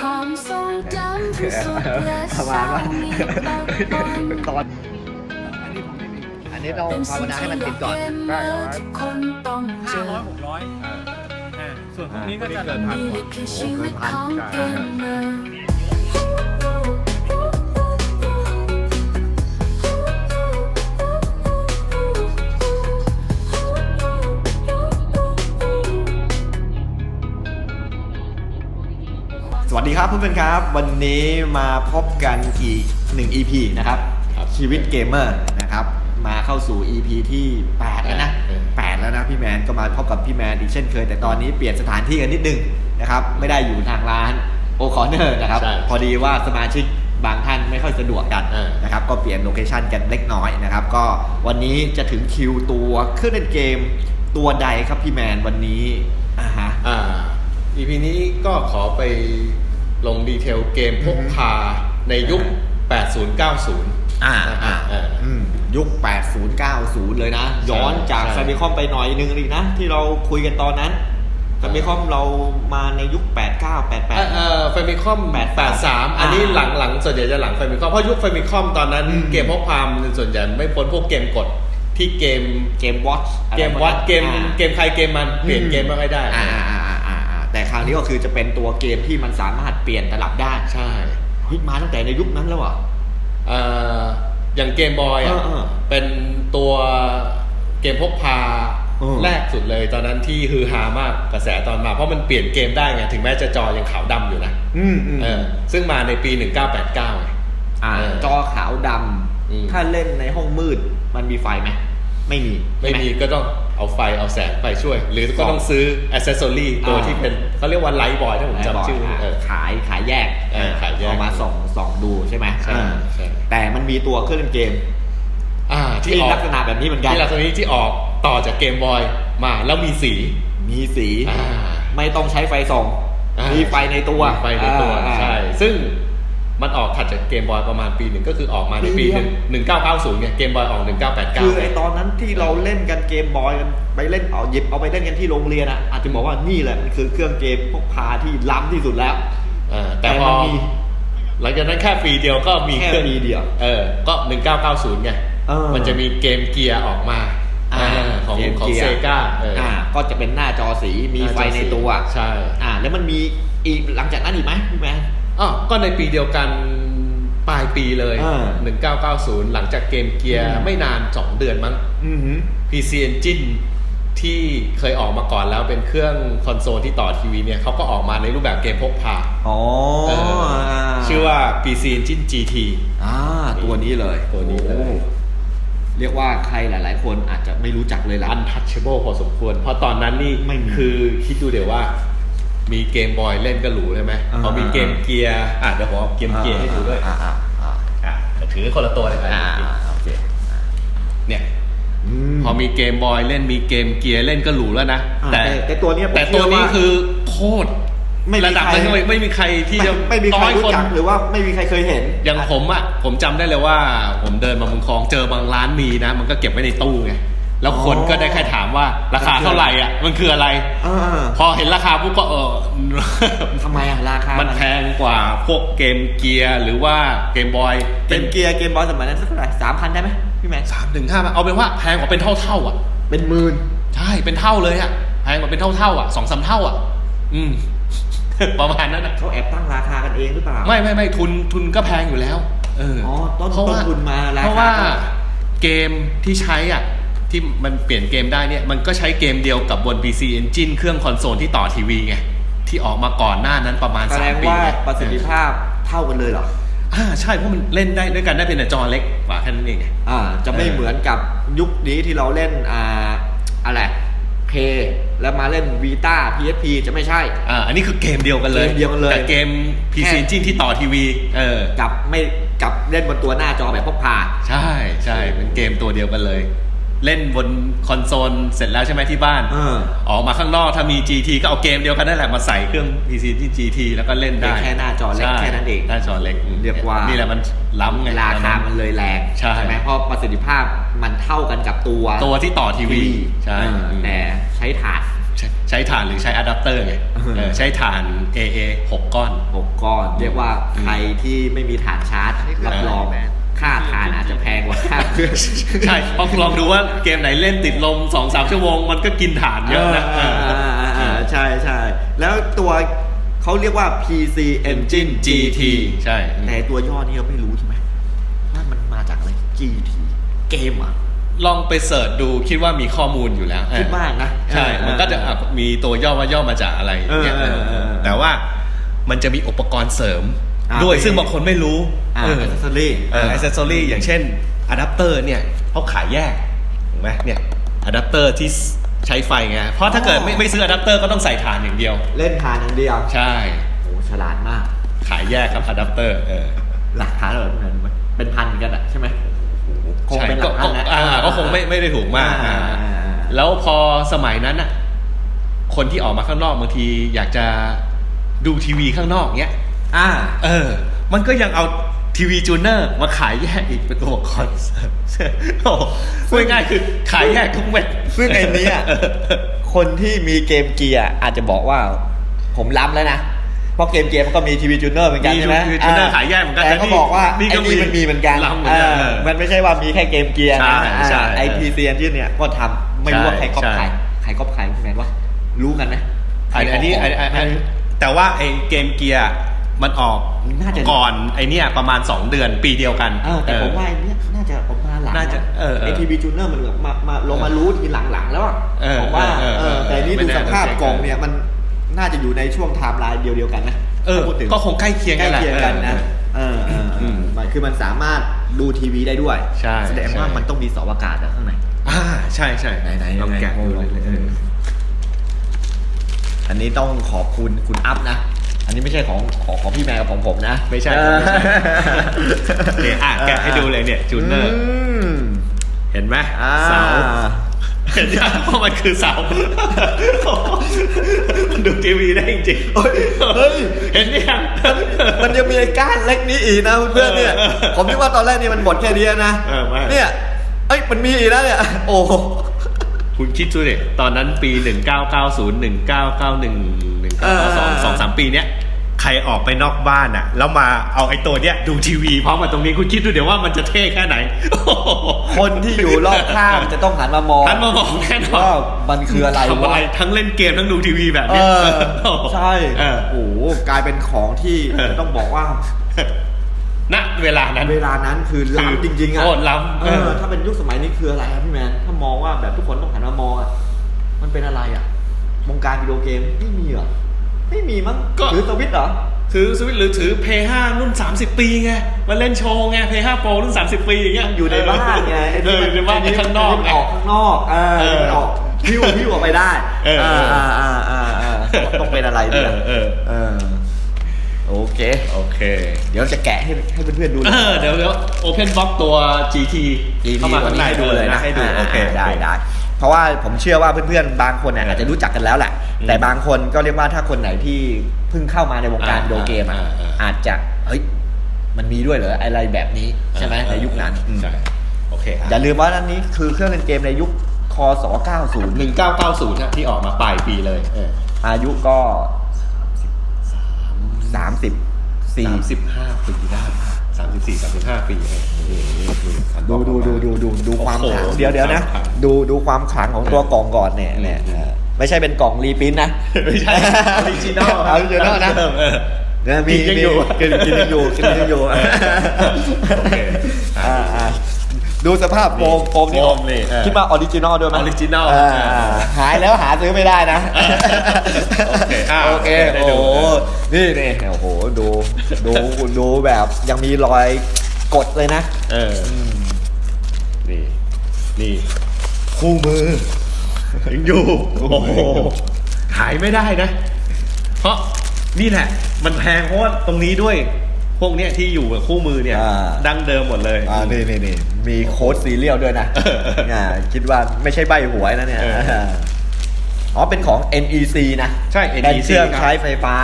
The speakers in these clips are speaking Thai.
ความทรงจำที่สุดและประเศมาร้าณว่ามีบางวันตอนอันนี้ต้องภาวนาให้มันติดก่อนได้ทุกคนต้องเจห้าอร้อยหกร้อยอ่าส่วนพวกนี้ก็จะเกินพันนี่คือชีวิตของเกมเม ดีครับเพื่อนๆครับ วันนี้มาพบกันอีกหนึ่ง EP นะครับ ชีวิตเกมเมอร์นะครับ มาเข้าสู่ EP ที่ 8 แล้วนะเออ8แล้วนะพี่แมนก็มาพบกับพี่แมนอีกเช่นเคย แต่ตอนนี้เปลี่ยนสถานที่กันนิดนึงนะครับ ไม่ได้อยู่ทางร้านโอคอนเนอร์นะครับใช่พอดีว่าสมาชิกบางท่านไม่ค่อยสะดวกกันเออนะครับ ก็เปลี่ยนโลเคชันกันเล็กน้อยนะครับ ก็วันนี้จะถึงคิวตัวเครื่องเล่นเกมตัวใดครับพี่แมนวันนี้อ่าฮะอ่า EP นี้ก็ขอไป ลงดีเทลเกมพกพาในยุค 8090 อ่านะฮะอ่าเอออืมยุค 80 90 เลยนะ ย้อนจากใช่แฟมิคอมไปหน่อยนึงอีกนะ ที่เราคุยกันตอนนั้นแฟมิคอมเรามาในยุค 89เอ่อ88 เอ่อ Famicom 83 83 อันนี้หลังหลังส่วนใหญ่จะหลัง Famicom เพราะยุค Famicom ตอนนั้นอืมเกมพกพามส่วนใหญ่ไม่พ้นพวกเกมกดที่เกมเกมวอตเกมวัดเกมเกมใครเกมมันเปลี่ยนเกมไม่ค่อยได้ อ่าอ่าอ่าอ่าอ่า แต่คราวนี้ก็คือจะเป็นตัวเกมที่มันสามารถเปลี่ยนตลับได้ใช่เฮ้ยมาตั้งแต่ในยุคนั้นแล้วเหรอเอ่ออย่างเกมบอยเออเออเป็นตัวเกมพกพาเออแรกสุดเลยตอนนั้นที่ฮือฮามากกระแสตอนมา เพราะมันเปลี่ยนเกมได้ไง ถึงแม้จะจอยังขาวดำอยู่นะอืมอืมเออ ซึ่งมาในปี 1989ไงอ่าเออจอขาวดอืมำถ้าเล่นในห้องมืดมันมีไฟไหม ไม่มีไม่ใช่หมีก็ต้องเอาไฟเอาแสงไปช่วย หรือก็ต้องซื้ออ c เซสซอรี่ตัวอ่าที่เป็นเขาเรียกว่าไลท์บอยถ้าผมจำชื่อไม่อ่าเออขายขายแยกเออขายแยกเอามาส่องส่องดูใช่ไหมใช่อ่าใช่แต่มันมีตัวเครื่องเล่นเกมอ่าที่ที่ออกลักษณะแบบนี้เหมือนกันที่ลักษณะนี้ที่ออกต่อจากเกมบอยมาแล้วมีสี มีสีอ่าไม่ต้องใช้ไฟส่องอ่ามีไฟในตัวมีไฟในตัวอ่าใช่ซึ่ง มันออกถัดจากเกมบอยประมาณปีหนึ่งก็คือออกมาในปีปีหเดีนึ่ยวงหนึ่งเก้าเก้าศูนย์เนี่ยเกมบอยออกหนึ่งเก้าแปดเก้าคือไอตอนนั้นที่เราเล่นกันเกมบอยกันไปเล่นเอาหยิบเอาไปเล่นกันที่โรงเรียนอะอาจจะบอกว่านี่แหละมันคือเครื่องเกมพกพาที่ล้ำที่สุดแล้วแต่แต่พมัอนมีหลังจากนั้นแค่ปีเดียวก็มีแค่เครื่องปีเดียวเออก็หนึ่งเก้าเก้าศูนย์ไงเออมันจะมีเกมเกียร์ออกมาอ่าอ่าของเกมของเกียร์เซกาเออออ่าก็จะเป็นหน้าจอสีมีไฟในตัวใช่อ่าแล้วมันมีอีกหลังจากนั้นอีกไหมพี่แมน อ๋อก็ในปีเดียวกันปลายปีเลย อ่า1990 หลังจากเกมเกียร์อืม ไม่นาน 2 เดือนมั้ง อือหือ PC Engine ที่เคยออกมาก่อนแล้วเป็นเครื่องคอนโซลที่ต่อทีวีเนี่ยเขาก็ออกมาในรูปแบบเกมพกพาอ๋อเออชื่อว่า PC Engine GT อ่าตัวนี้เลยตัวนี้เลย โอ้เรียกว่าใครหลาย ๆ คนอาจจะไม่รู้จักเลยล่ะ untouchable พอสมควร เพราะตอนนั้นนี่ไม่มี คือคิดดูเดี๋ยวว่า มีเกมบอยเล่นก็หรูใช่ไหมอ่าพอมีเกมเกียร์อะเดี๋ยวผมเอาเกมเกียร์ให้ดูด้วยอ่าอ่าอ่าอะถือคนละตัวเลยอ่าอะอ่าโอเคเนี่ยอืมพอมีเกมบอยเล่นมีเกมเกียร์เล่นก็หรูแล้วนะอ่าแต่แต่แต่ตัวเนี้ยผมแต่ตัวนี้เชื่อว่าคือโคตรไม่มีระดับใคร นั้นไม่ไม่มีใครที่ไม่จะไม่มีใครน้อยรู้คนจักหรือว่าไม่มีใครเคยเห็น อย่างผมอะผมจำได้เลยว่า ผมเดินมาเมืองคลองเจอบางร้านมีนะ มันก็เก็บไว้ในตู้ไง แล้วคนอ๋อก็ได้แค่ถามว่าราคาเท่าไหร่อะ มันคืออะไรอ่าพอเห็นราคาปุ๊บก็เออทำไมอะราคา มันแพงกว่าพวกเกมเกียร์หรือว่าเกมบอย เกมเกียร์เกมบอลสมัยนั้นสักเท่าไหร่สามพันได้ไหมพี่แมนสามถึงห้าเอาเป็นว่าแพงกว่าเป็นเท่าเท่าๆอะ เป็นหมื่นใช่เป็นเท่าเลยอะแพงกว่าเป็นเท่าเท่าๆอะสองสามเท่าอะ อืมประมาณนั้นอะเขาแอบตั้งราคากันเองหรือเปล่า ไม่ไม่ไม่ทุนทุนก็แพงอยู่แล้ว เอออ๋อต้นเพราะว่าต้นทุนมาราคาเพราะว่าก็เกมที่ใช้อะ ที่มันเปลี่ยนเกมได้เนี่ยมันก็ใช้เกมเดียวกับบน PC Engine เครื่องคอนโซลที่ต่อทีวีไงที่ออกมาก่อนหน้านั้นประมาณแสดง3ปีว่าไงประสิทธิภาพเท่ากันเลยเหรอ อ่าใช่เพราะมันเล่นได้ด้วยกันได้เป็นแต่จอเล็กกว่าแค่นั้นเองไง อ่า จะไม่เออ เหมือนกับยุคนี้ที่เราเล่น อ่า อะไรเพแล้วมาเล่นวีตา PSP จะไม่ใช่ อ่าอันนี้คือเกมเดียวกันเลยเกมเดียวกันเลยแต่เกม PC แค่ Engine ที่ต่อทีวีเออ กับไม่กับเล่นบนตัวหน้าจอแบบพกพา ใช่ใช่เป็นเกมตัวเดียวกันเลย เล่นบนคอนโซลเสร็จแล้วใช่ไหมที่บ้านเออออกมาข้างนอกถ้ามี GT ก็เอาเกมเดียวกันนั่นแหละมาใส่เครื่อง PC ที่ GT แล้วก็เล่นได้แค่หน้าจอเล็กใช่แค่นั้นเองหน้าจอเล็กอืมเรียกว่านี่แหละมันล้ำไงราคามันเลยแรงใช่ไหมเพราะประสิทธิภาพมันเท่ากันกับตัวตัวที่ต่อทีวีใช่เอออืมแต่ใช้ถาดใช้ใช้ฐานหรือใช้อะแดปเตอร์ไงอืมเออใช้ฐาน AA 6 ก้อนหกก้อน เรียกว่าใครที่ไม่มีฐานชาร์จรับรอง ค่าฐานอาจจะแพงกว่าค่าเครื่องใช่เพราะลองดูว่าเกมไหนเล่นติดลม2-3ชั่วโมงมันก็กินฐานเยอะนะอ่าอ่าอ่าอ่าใช่ใช่แล้วตัวเขาเรียกว่า PC Engine GT ใช่แต่ตัวย่อนี้เราไม่รู้ใช่ไหมว่ามันมาจากอะไร GT เกมอะลองไปเสิร์ชดูคิดว่ามีข้อมูลอยู่แล้วคิดว่านะใช่เออมันก็จะอะมีตัวย่อว่าย่อมาจากอะไรอย่างเงี้ยเออเออเออเออแต่ว่ามันจะมีอุปกรณ์เสริมอ่า ด้วยเป็นซึ่งบางคนไม่รู้อ่าเออ accessory เออ accessory อย่างเช่นอะแดปเตอร์เนี่ยเขาขายแยกถูกไหมเนี่ยอะแดปเตอร์ที่ใช้ไฟไง เพราะถ้าเกิดไม่ไม่ซื้ออะแดปเตอร์ก็ต้องใส่ถ่านอย่างเดียว เล่นฐานอย่างเดียว ใช่ โอ้ฉลาดมาก ขายแยกครับอะแดปเตอร์เออหลักฐานแบบนั้นเป็นพันกันอะใช่ไหมคงใช่เป็นหลัก็กพันนะก็อ่าก็คงไม่ไม่ได้ถูกมากอ่าอ่าอ่าอ่าแล้วพอสมัยนั้นอะ คนที่ออกมาข้างนอกบางทีอยากจะดูทีวีข้างนอกเนี้ย อ่า เออ มันก็ยังเอาทีวีจูเนอร์มาขายแยกอีกเป็นตัวคอนเสิร์ตโอ้โหพูดง่ายๆคือขายแยกทุกเม็ดซึ่งไอ้เนี้ยคนที่มีเกมเกียร์อาจจะบอกว่า ผมล้ำแล้วนะเพราะเกมเกียร์มันก็มีทีวีจูเนอร์เหมือนกันมีใช่ไหม TV tuner ขายแยกเหมือนกันแต่เขาบอกว่านี่ไอ้ก็มีนี่มันมีเหมือนกันล้ำเหมือนกันอ่าเออมันไม่ใช่ว่ามีแค่เกมเกียร์ใช่นะใช่ไอพีซีอันที่เนี่ยก็ทำไม่รู้ว่าใครก๊อปใช่ใครใครก๊อปใครคุณแมนว่ารู้กันไหมอันอันนี้อันอันอันแต่ว่าไอ้เกมเกียร์ มันออกน่าจะก่อนไอ้เนี่ยประมาณ 2 เดือนปีเดียวกันเออแต่ผมว่าไอ้เนี้ยน่าจะออกมาหลังน่าจะเออเออไอทีวีจูเนอร์มันแบบมามาลงมารู้ทีหลังๆแล้วอะเออผมว่าเออเออเออแต่นี่ไม่ดูแน่สภาพต้องเช็คกล่องเนี่ยมันน่าจะอยู่ในช่วงไทม์ไลน์เดียวๆกันนะเออถ้าพูดถึงก็คงใกล้เคียงใกล้กันแหละเคียงกันนะเออเออเออมมันคือมันสามารถดูทีวีได้ด้วยใช่แสดงว่าใช่มันต้องมีเสาอากาศนะข้างในอ่าใช่ใช่ไหนๆลองแกะยังไงดูเลยเอออันนี้ต้องขอบคุณคุณอัพนะ อันนี้ไม่ใช่ของของของพี่แมวกับของผมนะไม่ใช่ครับไม่ใช่เนี่ยอะแกะให้ดูเลยเนี่ยจูเนอร์มเห็นไหมอ่าเสาเห็นยังว่ามันคือเสามันดูทีวีได้จริงๆเฮ้ยเฮ้ยเห็นยังมันยังมีไอ้ก้านเล็กนี้อีกนะเพื่อนๆเนี่ยเออเออผมคิดว่าตอนแรกนี่มันหมดแค่นี้นะเออไม่เนี่ยเอ้ยมันมีอีกนะเนี่ย โอ้โหคุณคิดดูดิตอนนั้นปี 1990 1991 เออ1992สองสามปีเนี้ยใครออกไปนอกบ้านอะแล้วมาเอาไอ้ตัวเนี้ยดูทีวีพร้อมกับตรงนี้คุณคิดดูเดี๋ยวว่ามันจะเท่แค่ไหนโอ้โหคนที่อยู่รอบข้างจะต้องหันมามองหันมามองแน่นอนว่ามันคืออะไรทำอะไรวะทั้งเล่นเกมทั้งดูทีวีแบบเอเนี้ยอใช่เออโอ้โหกลายเป็นของที่เออต้องบอกว่าณเวลานั้นเวลานั้นคือล้ำจริงๆอะโคตรล้ำเอเอออถ้าเป็นยุคสมัยนี้คืออะไรครับพี่แมนถ้ามองว่าแบบทุกคนต้องหันมามองอะมันเป็นอะไรอะวงการวิดีโอเกมไม่มีเหรอ ไม่มีมั้งก็ หรือสวิตช์เหรอ ถือสวิตช์หรือถือ p 5รุ่น 30 ปีไงมาเล่นโชว์ไง p 5 Pro รุ่น 30 ปีอย่างเงี้ยอยู่ในบ้านไงไอ้เอนี่อมันในบ้านในข้างนอกไอ้ไง ออกข้างนอกเออเออมันออกพิ้วพิ้วออกไปได้เออเอออ่าอ่าอ่าอ่าต้องเป็นอะไรเนี่ยเออเออเออโอเค โอเคเดี๋ยวจะแกะให้ให้เพื่อนๆดูเออเดี๋ยวเดี๋ยว Open Box ตัว GT เข้ามาวันนี้ให้ดูเลยนะให้ดู โอเคาได้ได้ เพราะว่าผมเชื่อว่าเพื่อนๆบางคนเนี่ยอาจจะรู้จักกันแล้วแหละอืมแต่บางคนก็เรียกว่าถ้าคนไหนที่เพิ่งเข้ามาในวงการอ่าวิดีโอเกมอะอ่าอ่าอาจจะเฮ้ยมันมีด้วยเหรออะไรแบบนี้ใช่ไหมในยุคนั้นใช่โอเคอย่าลืมว่าอันนี้คือเครื่องเล่นเกมในยุคคศ90หนึ่งเก้าเก้าศูนย์ที่ออกมาปลายปีเลยเอออายุก็ 30สามสิบห้าปีได้ สามสิบสี่สามสิบห้าปีเออนี่นี่คืออันดูดูดูดูดูดูความโอ้โหขลังเดี๋ยวเดี๋ยวนะความขลังดูดูความขลังของตัวกล่องก่อนเนี่ยเนี่ยอืมเออไม่ใช่เป็นกล่องรีปรินท์นะ ไม่ใช่ออริจินอลออริจินอลนะ เออเนี่ยมีกินยังอยู่มีกินกินยังอยู่กินยังอยู่โอเคอ่าอ่าดูสภาพโฟมโฟมนี่โฟมนี่เออคิดว่าออริจินอลด้วยไหมออริจินอลาหายแล้วหาซื้อไม่ได้นะโอเคอ่าโอเคได้โอ้ดูโหนี่นี่โอ้โห ดูดูดูแบบยังมีรอยกดเลยนะ เอออนี่นี่ คู่มือ ยังอยู่ โอ้โหขายไม่ได้นะ เพราะนี่แหละ มันแพงเพราะว่าตรงนี้ด้วย พวกเนี้ยที่อยู่กับคู่มือเนี่ย อ่า ดั้งเดิมหมดเลย อ่านี่นี่นี่มีโค้ดซีเรียลด้วยนะเออเอออ่าคิดว่าไม่ใช่ใบหวยนะเนี่ยเอออ๋อเป็นของ NEC นะใช่เป็น NEC เครื่องครับ ใช้ไฟฟ้า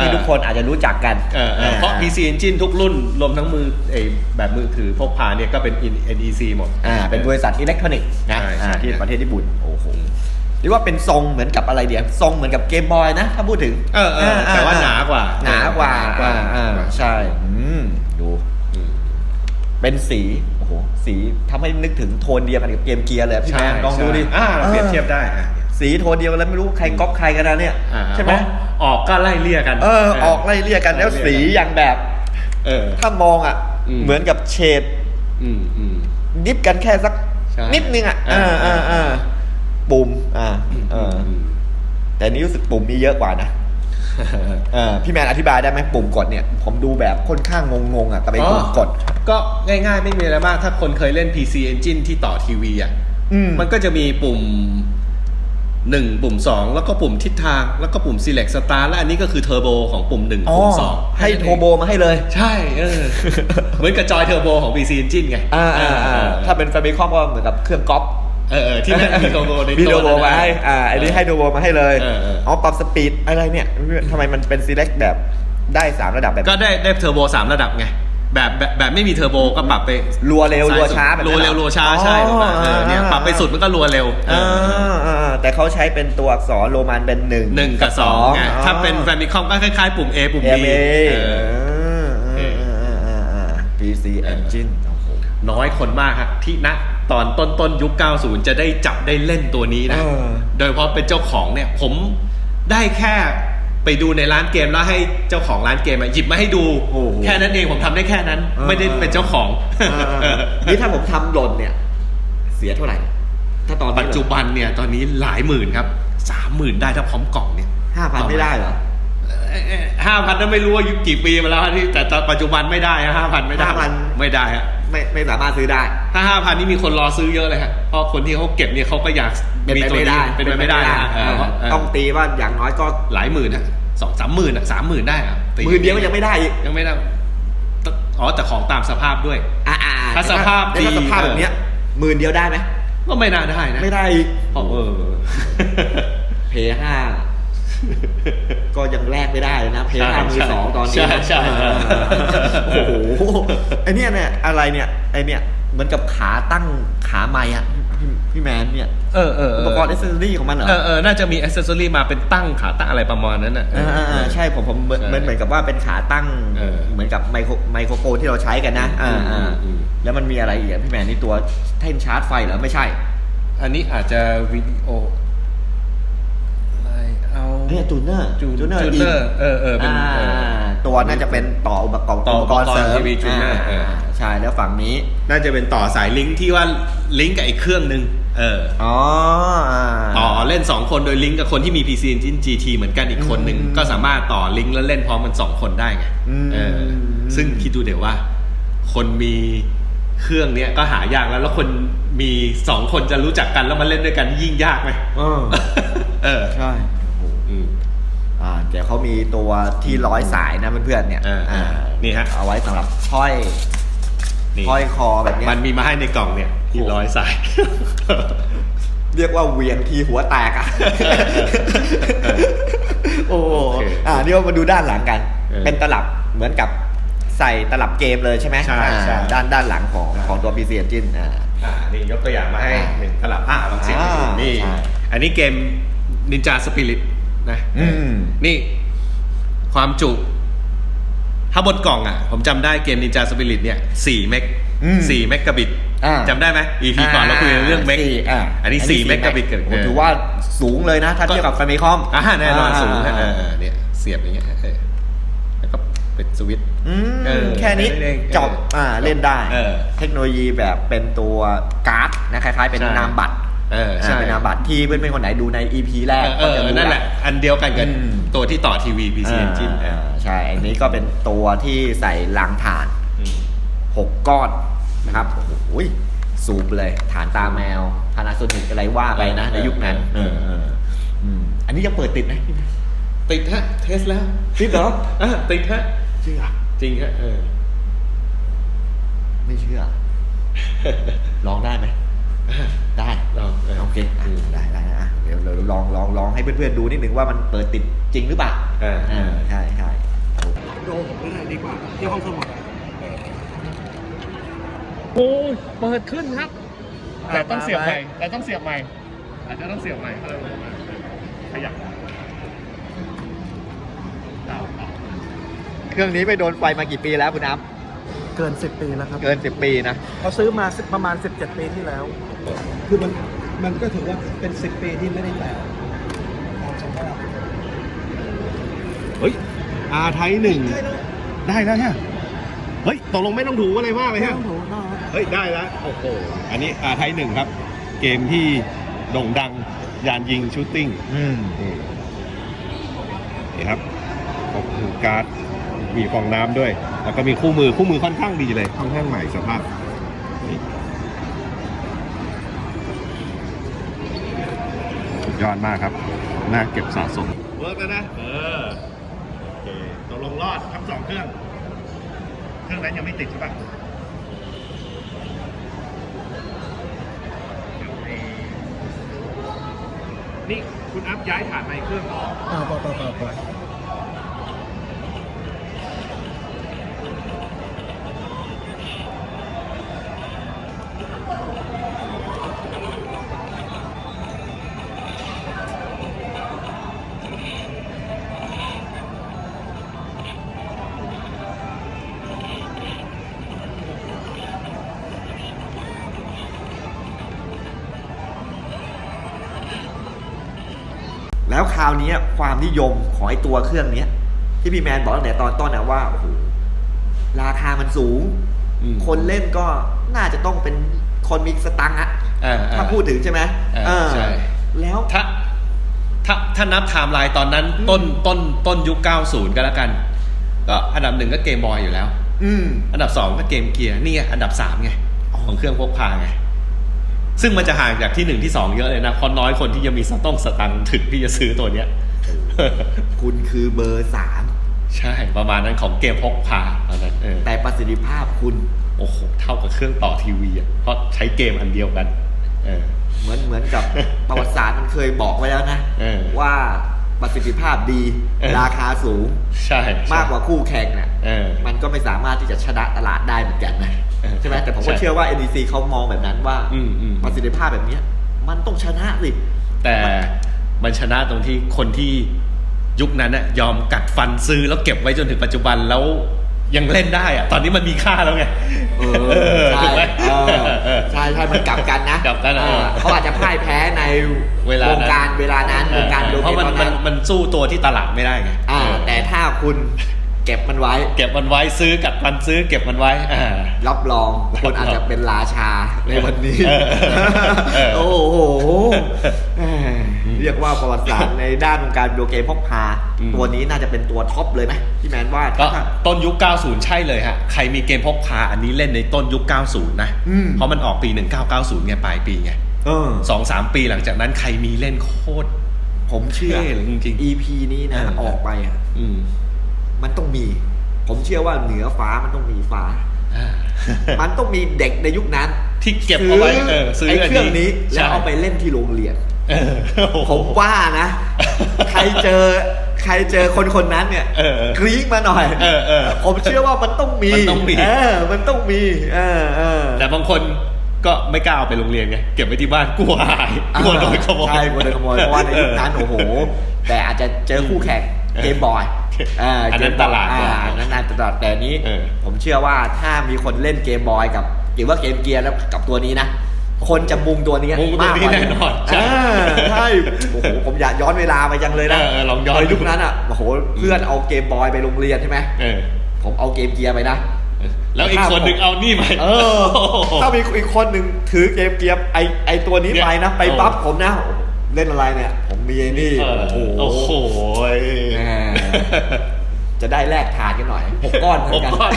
ที่เออทุกคนอาจจะรู้จักกันเออเออเพราะ PC Engine ทุกรุ่นรวมทั้งมือไอแบบมือถือพกพาเนี่ยก็เป็น NEC หมดอ่าเป็นบริษัทอิเล็กทรอนิกส์นะใช่ใช่อ่าที่ประเทศญี่ปุ่นโอ้โหหรือว่าเป็นทรงเหมือนกับอะไรเดียวทรงเหมือนกับเกมบอยนะ ถ้าพูดถึง เออเออแต่ว่าหนากว่า หนากว่าหนากว่าอ่าใช่อืมดูอืมเป็นสีโอ้โหสีทำให้นึกถึงโทนเดียวกันกับเกมเกียร์เลยพี่แมนลองดูดิอ่าเราเปรียบเทียบได้อะสีโทนเดียวกันแล้วไม่รู้ใครก๊อปใครกันนะเนี่ยอ่าใช่ไหม ออกก็ไล่เลี่ยกันเออออกไล่เรียกกันแล้วสีอย่างแบบ เออ ถ้ามองอะอืมเหมือนกับเฉดอืมอืมดิฟกันแค่สักใช่นิดนึงอะอ่าอ่าอ่าอ่าปุ่มอ่าเอออมแต่นี่รู้สึกปุ่มมีเยอะกว่านะเออพี่แมนอธิบายได้ไหมปุ่มกดเนี่ย ผมดูแบบค่อนข้างงงๆอะกับไอ้ปุ่มกด ก็ง่ายๆ ไม่มีอะไรมาก ถ้าคนเคยเล่น PC Engine ที่ต่อทีวีอะอืมมันก็จะมีปุ่ม หนึ่งปุ่มสองแล้วก็ปุ่มทิศทาง แล้วก็ปุ่ม select start และอันนี้ก็คือเทอร์โบของปุ่มหนึ่งอ๋อปุ่มสองให้โทโบมาให้เลย ใช่เออเหมือนกับจอยเทอร์โบของ PC Engine ไงอ่าอ่าอ่าเออถ้าเป็น f a m i c o m ก็เหมือนกับเครื่องก๊อปเออเออที่มันมีเทอร์โบในมีโทตัวโบมาให้อ่าอันนี้ให้โทโบมาให้เลยเออเอออ๋อปรับสปีดอะไรเนี่ยทำไมมันเป็น select แบบได้สามระดับแบบก็ได้ได้เทอร์โบสามระดับไง แบบแบบแบบไม่มีเทอร์โบก็ปรับไปรัวเร็วซ้ยรัวสุดช้าแบบนั้นรัวเร็วเหรอรัวช้าใช่อ๋อแบบนั้นเออเนี่ยอ่าปรับไปสุดมันก็รัวเร็วเออ่าออ่าแต่เขาใช้เป็นตัวอักษรโรมันเป็นหนึ่งหนึ่งกับสองไงถ้าเป็นแฟมิคอมก็คล้ายๆ ปุ่ม A ปุ่ม B เอเอเออ PC Engine โอ้โหน้อยคนมากครับที่ณตอนต้นต้นยุค 90 จะได้จับได้เล่นตัวนี้นะเออโดยเฉพาะเป็นเจ้าของเนี่ย ผมได้แค่ ไปดูในร้านเกมแล้วให้เจ้าของร้านเกมอะหยิบมาให้ดูโอ้โหแค่นั้นเองผมทำได้แค่นั้นเออไม่ได้เป็นเจ้าของอ่านี่ถ้าผมทำหล่นเนี่ย เสียเท่าไหร่ ถ้าตอนนี้ปัจจุบันเนี่ยตอนนี้หลายหมื่นครับสามหมื่นได้ถ้าพร้อมกล่องเนี่ยห้าพันไม่ได้เหรอห้าพันนั้นไม่รู้ว่ายุคกี่ปีมาแล้วที่แต่ตอนปัจจุบันไม่ได้ห้าพันไม่ได้5,000ไม่ได้ฮะ ไม่ไม่สามารถซื้อได้ ถ้าห้าพันนี่มีคนรอซื้อเยอะเลยฮะเพราะคนที่เขาเก็บเนี่ยเขาก็อยากเป็นมีไปตัวไม่นี้ได้เป็นไปไม่ได้ฮะเออเออต้องตีว่าอย่างน้อยก็หลายหมื่นฮะสองสามหมื่นอะสามหมื่นได้อะตีหมื่นเดียวก็ยังไม่ได้อีกยังไม่ได้อ๋อแต่ของตามสภาพด้วยอ่าอ่าถ้าสภาพดีถ้าสภาพแบบเนี้ยหมื่นเดียวได้ไหมก็ไม่น่าได้นะไม่ได้อีกเพราะเออเพย์ห้า ก็ยังแลกไม่ได้เลยนะเพย์ใช่ห้ามือสองตอนนี้ใช่ใช่อ่าโอ้โหไอเนี้ยเนี่ยอะไรเนี่ยไอเนี่ยเหมือนกับขาตั้งขาไม้อะพี่พี่แมนเนี่ยเออเออเออุอปกรณ์เอเซอรี่ของมันเหรอเออเออน่าจะมีอ c เซสซอรี่มาเป็นตั้งขาตั้งอะไรประมาณนั้นน่ะอ่าอ่าอ่าใช่ผมผมเหมือนใช่เหมือนเหมือนกับว่าเป็นขาตั้งเออเหมือนกับไมโครไมโครโฟนที่เราใช้กันนะอ่าอืมอ่าอืมแล้วมันมีอะไรอีกอะพี่แมนนี่ตัวแท่นชาร์จไฟเหรอไม่ใช่ อันนี้อาจจะวิดีโออะไร เอาเนี่ยจูเนอร์จูจูเนอร์จูเนอร์เออเออเป็นอ่าเออตัวน่าจะเป็นต่ออุปกรณ์ต่ออุปกรณ์เสริม TV tuner อ่าเออใช่แล้วฝั่งนี้ น่าจะเป็นต่อสายลิงก์ที่ว่าลิงก์กับอีกเครื่องหนึ่งเอออ๋ออ่าต่อเล่น 2 คนโดยลิงก์กับคนที่มี PC Engine GT เหมือนกันอีกคนหนึ่งอืมก็สามารถต่อลิงก์แล้วเล่นพร้อมกัน2คนได้ไงอืมเออซึ่งคิดดูเดี๋ยวว่า คนมีเครื่องเนี้ยก็หายากแล้ว แล้วคนมี2คนจะรู้จักกันแล้วมาเล่นด้วยกันยิ่งยากไหมเออเออใช่โอ้โหอืม อ่าเดี๋ยวเขามีตัวที่ร้อยสายนะเพื่อนๆเนี่ยอ่าอ่านี่ฮะ เอาไว้สำหรับห้อยนี่ห้อยคอแบบเนี้ยมันมีมาให้ในกล่องเนี่ยที่ร้อยสาย เรียกว่าเวียงทีหัวแตกอะ โอ้โหโอเคอ่าเดี๋ยวมาดูด้านหลังกัน เออเป็นตลับเหมือนกับใส่ตลับเกมเลยใช่ไหมใช่อ่าใช่ ด้านด้านหลังของของตัว PC Engine อ่า อ่า นี่ยกตัวอย่างมาให้อ่าหนึ่งตลับอ่าลองเสียงอ่านี่ ใช่ อันนี้เกม Ninja Spirit นะอืม นี่ความจุ ถ้าบนกล่องอะ ผมจำได้เกม Ninja Spirit เนี่ย4เมกอืม4เมกะบิตอ่าจำได้ไหม EP ก่อนเราคุยเรื่องเมกสี่อ่าอันนี้4เมกะบิตโอ้ถือว่าสูงเลยนะ ถ้าเทียบกับ Famicom อ่าแน่นอนสูงนะอ่าเออเนี่ยเสียบอย่างเงี้ยเออแล้วก็เป็นสวิตช์อืมเออแค่นี้แค่นั้นเองจบเอออ่อ่าเล่นได้เออเทคโนโลยีแบบเป็นตัวการ์ดนะคล้ายๆเป็นใช่นามบัตร เออใช่อ่าเป็นนามบัตรที่เพื่อนๆคนไหนดูใน EP แรกเอก็อจะรู้นั่นแหละอันเดียวกันกับอืมตัวที่ต่อทีวี PC อ่า Engine เออใช่อันนี้ก็เป็นตัวที่ใส่รางฐานอืม6ก้อนนะครับโอ้โหสูบเลย ฐานตาแมวพานาโซนิกอะไรว่าไปนะ ในยุคนั้นเออเอออืมอันนี้ยังเปิดติดไหมติดฮะ เทสแล้ว ติดเหรออะติดฮะเชื่อจริงฮะเออไม่เชื่อลองได้ไหมได้ลอง เออโอเคอะได้ได้นะอะเดี๋ยวเราลองลองลองให้เพื่อนๆดูนิดนึงว่ามันเปิดติดจริงหรือเปล่าเอออ่าใช่ใช่โดผมไม่ได้ดีกว่าที่ห้องสมุดโอ้ยเปิดขึ้นครับ แต่ต้องเสียบใหม่แต่ต้องเสียบใหม่อาจจะต้องเสียบใหม่เขาเลยลงมาขยับดาวต่อเครื่องนี้ไปโดนไฟมากี่ปีแล้วคุณน้เกิน 10 ปีแล้วครับำเกิน 10 ปีนะเขาซื้อมาประมาณ 17 ปีที่แล้ว คือมัน มันก็ถือว่าเป็น10ปีที่ไม่ได้แตะตามสภาพเฮ้ยอาไทยหนึ่งได้แล้วฮะเฮ้ยตกลงไม่ต้องถูอะไรมากเลยไม่ฮะ ต้องถูนะเฮ้ย ได้แล้วโอ้โห อันนี้อาไทยหนึ่งครับ เกมที่โด่งดัง ยานยิงชูตติ้งอืมนี่นี่ครับขอบคุณการ์ดมีฟองน้ำด้วย แล้วก็มีคู่มือคู่มือค่อนข้างดีเลยค่อนข้างใหม่สภาพนี่สุ ดยอดมากครับ น่าเก็บสะสม เวิร์กแล้วนะ เออ โอเคตกลงรอดทั้งสองเครื่อง เครื่องนั้นยังไม่ติดใช่ปะเดี๋ยวให้นี่คุณอัพย้ายฐานมาอีกเครื่องเหรออ่าปะปะปะปะแล้ว คราวนี้ความนิยมของไอ้ตัวเครื่องเนี้ย ที่พี่แมนบอกตั้งแต่ตอนต้นนะว่าโอ้โหราคามันสูงอืมคนเล่นก็น่าจะต้องเป็นคนมีสตังค์อะอ่าถ้าพูดถึงใช่ไหมอ่าเออใช่แล้วถ้าถ้าถ้านับไทม์ไลน์ตอนนั้นต้นต้นต้นยุค 90 ก็แล้วกัน ก็อันดับหนึ่งก็เกมบอยอยู่แล้ว อืมอันดับสองก็เกมเกียร์นี่ไงอันดับสามไงของเครื่องพกพาไง ซึ่งมันจะห่างจากที่หนึ่งที่สองเยอะเลยนะเพราะน้อยคนที่จะมีสต้องสตังค์ถึงที่จะซื้อตัวเนี้ย คุณคือเบอร์สามใช่ประมาณนั้นของเกมพกพาตอนนั้นเออแต่ประสิทธิภาพคุณ โอ้โห เท่ากับเครื่องต่อทีวีอะเพราะใช้เกมอันเดียวกันเออเหมือนเหมือนกับประวัติศาสตร์มันเคยบอกไว้แล้วนะเออว่าประสิทธิภาพดีเออราคาสูงใช่ใช่ มากกว่าคู่แข่งเนี่ยเออมันก็ไม่สามารถที่จะชนะตลาดได้เหมือนกันนะเออ ใช่ไหมแต่ผมก็ใช่เชื่อว่า NDC เขามองแบบนั้นว่าอืมอืม ประสิทธิภาพแบบเนี้ย มันต้องชนะสิ แต่มันชนะตรงที่คนที่ยุคนั้นน่ะยอมกัดฟันซื้อแล้วเก็บไว้จนถึงปัจจุบันแล้วยังเล่นได้อะตอนนี้มันมีค่าแล้วไงเออถูใช่กไหมเออ ใช่ใช่มันกลับกันนะกลับกันเอเอออเขาอาจจะพ่ายแพ้ในเวลาวงการเวลานั้นวงการโดเพราะมันตอนมันั้นนมันสู้ตัวที่ตลาดไม่ได้ไง อ่าเออแต่ถ้าคุณ เก็บมันไว้ เก็บมันไว้ซื้อกัดฟันซื้อเก็บมันไว้อ่า รับรองคุณอาจจะเป็นราชาในวันนี้เออเออ โอ้โหแหมเรียกว่าประวัติศาสตร์ในด้านวงการวิดีโอเกมพกพา อืม ตัวนี้น่าจะเป็นตัวท็อปเลยไหมพี่แมนว่าก็ถ้า ต้นยุค 90 ใช่เลยฮะ ใครมีเกมพกพาอันนี้เล่นในต้นยุค 90 นะ อืม เพราะมันออกปี 1990ไงปลายปีไงเออ สองสามปีหลังจากนั้นใครมีเล่นโคตร ผมเชื่อเท่เลยจริงๆ EP นี้นะ เออ ออกไปอะอืม มันต้องมี ผมเชื่อว่าเหนือฟ้ามันต้องมีฟ้าอ่ามันต้องมีเด็กในยุคนั้น ที่เก็บเอาไว้เออซื้อไอ้อันเครื่องนี้ใช่แล้วเอาไปเล่นที่โรงเรียนเออโอ้โหผมว่านะ ใครเจอใครเจอคนคนนั้นเนี่ยเออเออกรี๊ดมาหน่อยเออเออผมเชื่อว่ามันต้องมีมันต้องมีเออมันต้องมีเออเออแต่บางคนก็ไม่กล้าเอาไปโรงเรียนไงเก็บไว้ที่บ้านกลัวหายกลัวโดนขโมยใช่กลัวโดนขโมยเพราะว่าในยุคนั้นโอ้โห แต่อาจจะเจอคู่แข่งเกมบอย อันนั้นเกมบยตลาดอ่าอันนั้นตลาดแต่นี้เออผมเชื่อว่าถ้ามีคนเล่นเกมบอยกับหรือว่าเกมเกียร์แล้วกับตัวนี้นะคนจะมุงตัวนี้มุงตัวมากนี้กว่าแน่นอนใช่าใช่โอ้โหผมอยากย้อนเวลาไปจังเลยนะเออเออลองย้อนในยุคนั้นอะโอ้โหเพื่อนเอาเกมบอยไปโรงเรียนใช่ไหมเออผมเอาเกมเกียร์ไปนะแล้วอีกคนหนึ่งเอานี่ไปเออถ้ามีอีกคนหนึ่งถือเกมเกียร์ไอไอตัวนี้ไปนะ ไปบัฟผมนะ เล่นอะไรเนี่ย ผมมีไอ้นี่เออโอ้โหโอ้โหแหม จะได้แลกทานกันหน่อยหกก้อนเหมือนกันหกก้อน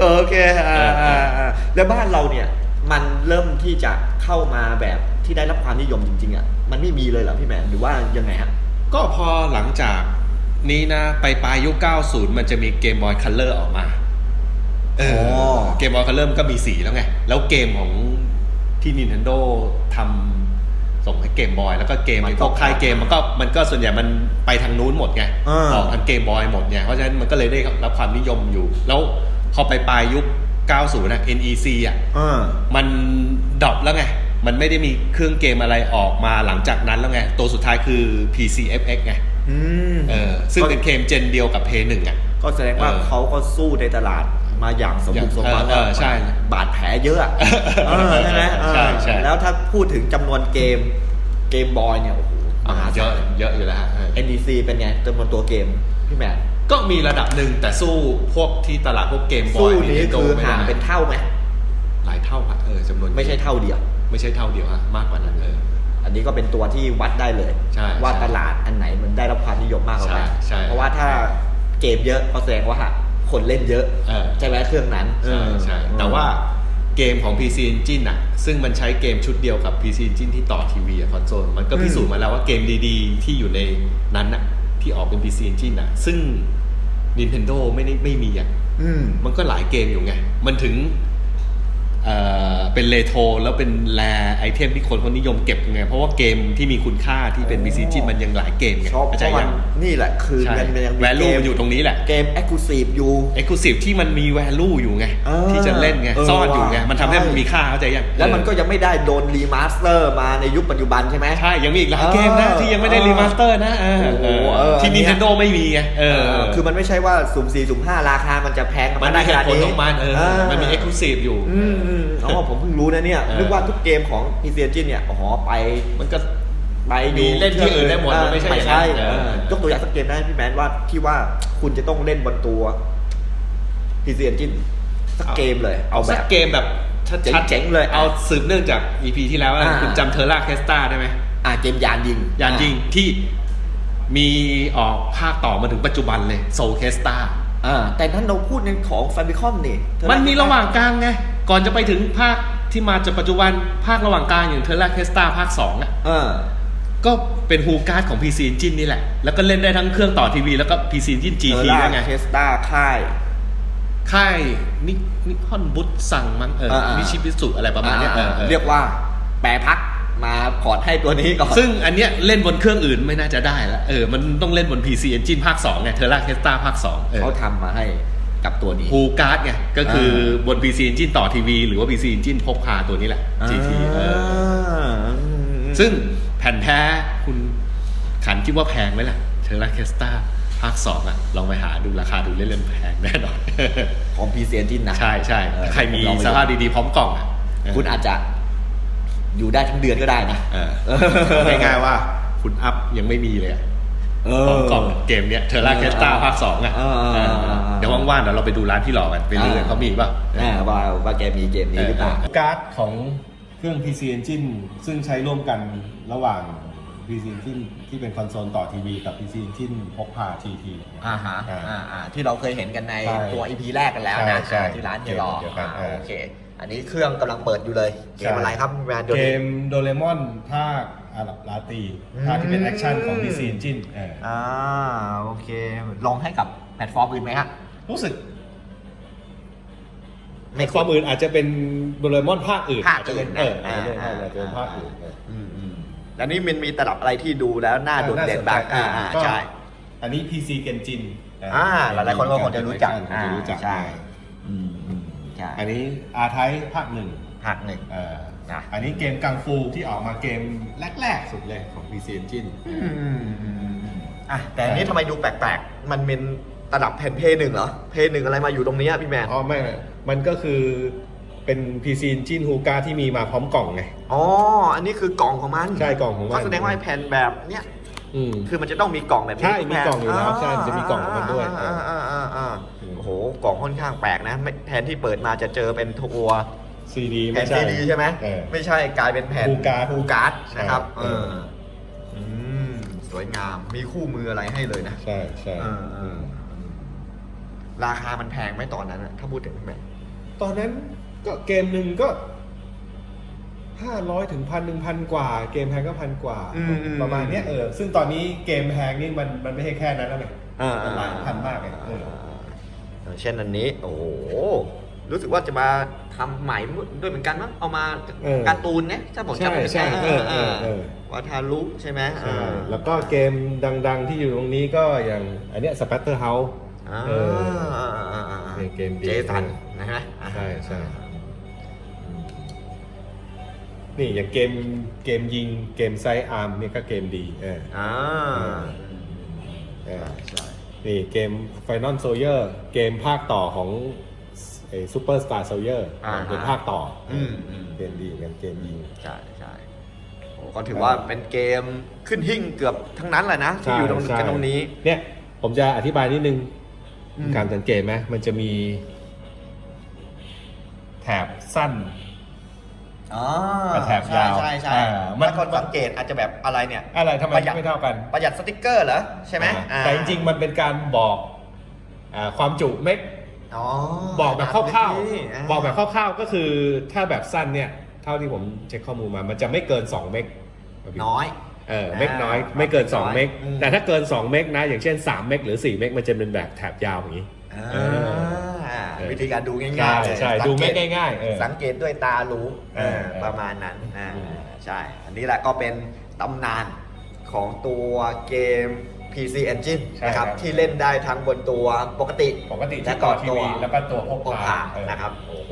โอเคอ่าอ่าอ่าแล้วบ้านเราเนี่ย มันเริ่มที่จะเข้ามาแบบที่ได้รับความนิยมจริง ๆอะมันไม่มีเลยเหรอพี่แมนหรือว่ายังไงฮะ ก็พอหลังจากนี้นะ ไปปลายยุค 90 มันจะมีเกมบอยคัลเลอร์ออกมา เอออ เกมบอยคัลเลอร์มันก็มีสีแล้วไง แล้วเกมของที่ Nintendo ทำ ส่งให้เกมบอย แล้วก็เกมมันไอ้ก็พวกค่ายเกมมันก็มันก็ส่วนใหญ่มันไปทางนู้นหมดไงเออออกทางเกมบอยหมดไงเพราะฉะนั้นมันก็เลยได้รับความนิยมอยู่ แล้วพอไปปลายยุค 90นะ NEC อะเออมันดรอปแล้วไงมันไม่ได้มีเครื่องเกมอะไรออกมาหลังจากนั้นแล้วไง ตัวสุดท้ายคือ PCFX ไงอืมเออซึ่งเป็นเกมเจนเดียวกับ P 1อะก็แสดงว่าเออเขาก็สู้ในตลาด มาอย่างสมบูรณ์สมบัติเออเออใช่บาดแผลเยอะอะเออใช่ไหมเออใช่ใช่แล้วถ้าพูดถึงจำนวนเกมเกมบอยเนี่ยโอ้โหมหาเยศาอะลเยอะอยู่แล้วฮะเออ NDC เป็นไงจำนวนตัวเกมพี่แมนก็มีระดับหนึ่งแต่สู้พวกที่ตลาดพวกเกมบอสู้ยนี้ Nintendo คือไม่ห่างได้เป็นเท่าไหมหลายเท่าอะเออจำนวนไม่ใช่เท่าเดียว ไม่ใช่เท่าเดียวฮะมากกว่านั้นเอออันนี้ก็เป็นตัวที่วัดได้เลยใช่ว่าใช่ตลาดอันไหนมันได้รับความนิยมมากกว่ากันใช่ใช่เพราะว่าถ้าเกมเยอะก็แสดงว่า คนเล่นเยอะเออ ใช่ไหมเครื่องนั้นใช่ใช่เออแต่ว่าเกมของ PC Engine น่ะ ซึ่งมันใช้เกมชุดเดียวกับ PC Engine ที่ต่อทีวีอะคอนโซล มันก็พิสูจน์มาแล้วว่าเกมดีๆ ที่อยู่ในนั้นน่ะ ที่ออกเป็น PC Engine น่ะ ซึ่ง Nintendo ไม่ได้ไม่มีอะ อืม มันก็หลายเกมอยู่ไง มันถึง เอ่อเป็นเลโทรแล้วเป็นแรไอเทมที่คนเขานิยมเก็บไงเพราะว่าเกมที่มีคุณค่าที่เป็น PC Engine มันยังหลายเกมไงชอบเพเข้าใจราะมัยันงนี่แหละคือใช่ มันมันยังมี value เกมันอยู่ตรงนี้แหละ เกม Exclusive อยู่ Exclusive ที่มันมี value อยู่ไง เออที่จะเล่นไง เออซ่อนอยู่ไง ว่ะมันทำให้มันใช่มีค่าเข้าใจยังแล้วมันก็ยังไม่ได้โดนรีมาสเตอร์มาในยุคปัจจุบันใช่ไหม ใช่ ยังมีอีกหลายเออเกมนะที่ยังไม่ได้เออรีมาสเตอร์นะเออโอ้โหเออเออที่ อันเนี้ย Nintendo ไม่มีไงเออเออ คือมันไม่ใช่ว่าสุ่มสี่สุ่มห้าราคามันจะแพงมันได้มีเหขนาดตุผลนี้ ของมันเออ มันมี Exclusive อยู่ อืมอืม อ๋อผมเพิ่งรู้นะเนี่ยเออ นึกว่าทุกเกมของ PC Engine เนี่ยอ๋อไปมันก็ ไปมีเล่นที่อื่นได้หมดมันไม่ใช่อย่างนั้นใช่เออ เออยกตัวอย่างสักเกมได้พี่แมนว่าที่ว่าคุณจะต้องเล่นบนตัว PC Engine สักเกมเลย เอาแบสักบ เกมแบบชัดๆเจ๋งๆเลยเอาสืบเนื่องจาก EP ที่แล้วนะอ่า คุณจำเทอร่าเคสตาได้ไหมอ่าเกมยานยิงยานยิงที่มีออกภาคต่อมาถึงปัจจุบันเลยโซเคสตา อ่าแต่นั้นเราพูดในของ Famicom นี่เธอมันมีระหว่างกลางไง ก่อนจะไปถึงภาคที่มาจากปัจจุบันภาคระหว่างกลางอย่างเทอร่าเคสตาภาค2อะเออก็เป็นฮูการ์ดของ PC Engine นี่แหละ แล้วก็เล่นได้ทั้งเครื่องต่อทีวีแล้วก็ PC Engine เท GT อร่าด้วยไงเคสตาค่าย ค่ายนินิฮอนบุตสั่งมั้งเอออ่าๆมิชิบิสุอะไรประมาณเนี้ยเออเออเรียกว่าแปรพักมาพอร์ตให้ตัวนี้ก่อน ซึ่งอันเนี้ยเล่นบนเครื่องอื่นไม่น่าจะได้ละเออ มันต้องเล่นบน PC Engine ภาค2ไงเทอร่าเคสตาภาค2เออเขาทำมาให้ กับตัวนี้ ฮูการ์ดไงก็คือาบน PC Engine ต่อทีวีหรือว่า PC Engine พกพาตัวนี้แหละ GT เออซึ่งแผ่นแท้คุณขันคิดว่าแพงไหมล่ะเทอร่าเคสตาภาคสองอะลองไปหาดูราคาดูเล่นๆแพงแน่นอนของ PC Engine นะใช่ใช่เออใครมีลองไปดูสภาพดีๆพร้อมกล่องอะเออคุณอาจจะอยู่ได้ทั้งเดือนก็ได้นะเออง่ายๆว่า คุณอัพยังไม่มีเลยอะ เอพร้อมกล่องเกมเนี้ยเทอร่าเคสตาภาคสองอะเออเออเออเออเดี๋ยวว่างๆเดี๋ยวเราไปดูร้านพี่หล่อกันไปเรื่อยๆเขามีป่ะอ่าว่าว่าแกมีเกมนี้หรือเปล่าการ์ดของเครื่อง PC Engine ซึ่งใช้ร่วมกันระหว่าง PC Engine ที่เป็นคอนโซลต่อทีวีกับ PC Engine พกพา TT อ่าฮะอ่าอ่าอ่าที่เราเคยเห็นกันในใช่ตัว EP แรกกันแล้วนะใช่ใช่ที่ร้านเฮียรอเกมเดียวกันอ่าเออโอเค อันนี้เครื่องกำลังเปิดอยู่เลย เกมอะไรครับแมนเดี๋ยวเกนี้มโดเรมอนภาค อาหรับลาตีอืมภาคที่เป็นแอคชั่นของ PC Engine เอออ่าโอเค ลองให้กับแพลตฟอร์มอื่นไหมฮะ รู้สึกไม่ฟอร์มอื่นอาจจะเป็นโดเรมอนภาคอื่นภาคจจะเป็นอื่นเอออาจจะเป็นอ่าอาจจะเป็นภาคอื่นเอออืมอืมแล้วนี่มันมีตลับอะไรที่ดูแล้วน่าโดดเด่นบ้างอ่าอ่าก็ใช่อันนี้ PC Genjin อ่าหลายๆคนก็คงจะรู้จักคงจะรู้จักอ่าใช่อืมอืมใช่อันนี้อาไทภาคหนึ่งภาคหนึ่งเออ นะอันนี้เกมกังฟูที่ออกมาเกมแรกๆ สุดเลยของ PC Engine อืมอืมอืมอืมอะแต่อันนี้ทำไมดูแปลกๆ มันเป็นตลับแผ่นเพย์หนึ่งเหรอ เพย์หนึ่งอะไรมาอยู่ตรงนี้อะพี่แมนอ๋อไม่ไม่มันก็คือเป็น PC Engine h u k a ที่มีมาพร้อมกล่องไง อ๋อ อันนี้คือกล่องของมัน ใช่กล่องของมัน ก็แสดงว่าไอ้แผ่นแบบเนี้ยอืมคือมันจะต้องมีกล่องแบบนี้ใช่ทุมีกล่องอยู่แล้วใช่มันจะมีกล่องของมันด้วยอ่าอ่าอ่าอ่าอืมโอ้โห กล่องค่อนข้างแปลกนะไม่แทนที่เปิดมาจะเจอเป็นตัว CD แผ่ไม่นใช่ซีดีใช่ไหมเออ ไม่ใช่กลายเป็นแผ่นฮูการ์ดฮูการ์ดนะครับเอเออออืมสวยงามมีคู่มืออะไรให้เลยนะใช่ใช่เออเออราคามันแพงไหมตอนนั้นอะถ้าพูดถึงแม่ตอนนั้นก็เกมหนึ่งก็ห้าร้อยถึงพันหนึ่งพันกว่า เกมแพงก็พันกว่าอืมอืมประมาณเนี้ยเออซึ่งตอนนี้เกมแพงนี่มันมันไม่ใช่แค่นั้นแล้วไงอ่ามันหลายพันมากเลยเออ เช่นอันนี้ โอ้โห รู้สึกว่าจะมาทำใหม่ด้วยเหมือนกันมั้งเอามาเออการ์ตูนเนี่ยถ้าผมจำไม่ใช่ผิดใช่เออเออเออ วาทารุใช่ไหมใช่อ่าแล้วก็เกมดัง ๆ ที่อยู่ตรงนี้ก็อย่างอันเนี้ย Splatterhouse อ่าเอออ่าอ่าอ่าเป็นเกมดี เจสันนะฮะใช่ใช่อนี่อย่างเกมเกมยิงเกมไซอาร์มเนี่ยก็เกมดีเอออ่าเออใช่นี่เกม Final Soldier เกมภาคต่อของ ซูเปอร์สตาร์โซเยอร์อ่าเป็นภาคต่ออมอืม เกมดีเหมือนกันเกมยิง ใช่ใช่โอ้ก็ถือว่าเป็นเกมขึ้นหิ่งเกือบทั้งนั้นแหละนะที่อยู่ตรงใช่กันตรงนี้ เนี่ยผมจะอธิบายนิดนึง อืม การสังเกตไหมมันจะมี แถบสั้น อ๋อกับแถบยาวใช่ใช่อ่าบางคนสังเกตอาจจะแบบอะไรเนี่ย อะไรทำไมประหยัด ไม่เท่ากันประหยัดสติกเกอร์เหรอใช่ไหมอ่าอ่าแต่จริงๆ มันเป็นการบอกอาความจุเมก อ๋อบอกแบบคร่าวนี่ๆบอกแบบคร่าวๆก็คือถ้าแบบสั้นเนี่ยเท่าที่ผมเช็คข้อมูลมา มันจะไม่เกิน 2 เมกน้อยเออเมกน้อยอ่าไม่เกินน้อย2เมกอืมแต่ถ้าเกิน 2 เมกนะ อย่างเช่น 3 เมกหรือ 4 เมกมันจะเป็นแบบแถบยาวอย่างนี้อ่าเออวิธีการดูง่ายใช่ๆเลยใช่สัดูเกไม่ตง่ายๆเออสังเกตด้วยตารู้เออเออประมาณนั้นอ่าอืมใช่ อันนี้แหละก็เป็นตำนานของตัวเกม PC Engine ใช่นะครับครับ ที่เล่นได้ทั้งบนตัวปกติ ปกติและที่ก็ต่อทีตัว วีแล้วก็ตัวพกพกพาพาเออ นะครับโอ้โห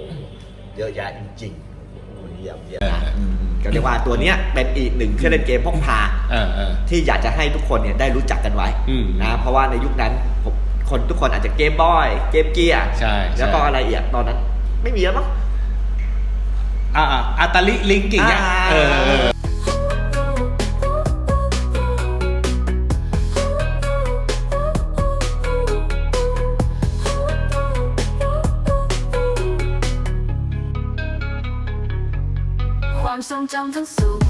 เยอะแยะจริงๆโอ้โหเยี่ยมเยี่ยมนะอืมก็เรียกว่าตัวเนี้ยเป็นอีกหนึ่งเครื่องเล่นเกมพกพา เออเออ ที่อยากจะให้ทุกคนเนี่ยได้รู้จักกันไว้อืมนะเพราะว่าในยุคนั้นผมคนทุกคนอาจจะเกมบอยเกมเกียร์ใช่ใช่ แล้วก็อะไรอีกตอนนั้น ไม่มีแล้วมั้ง อ่าอ่าอัตาลิลิงกิ่งเนี่ยอ่า เออเออ 长藤索。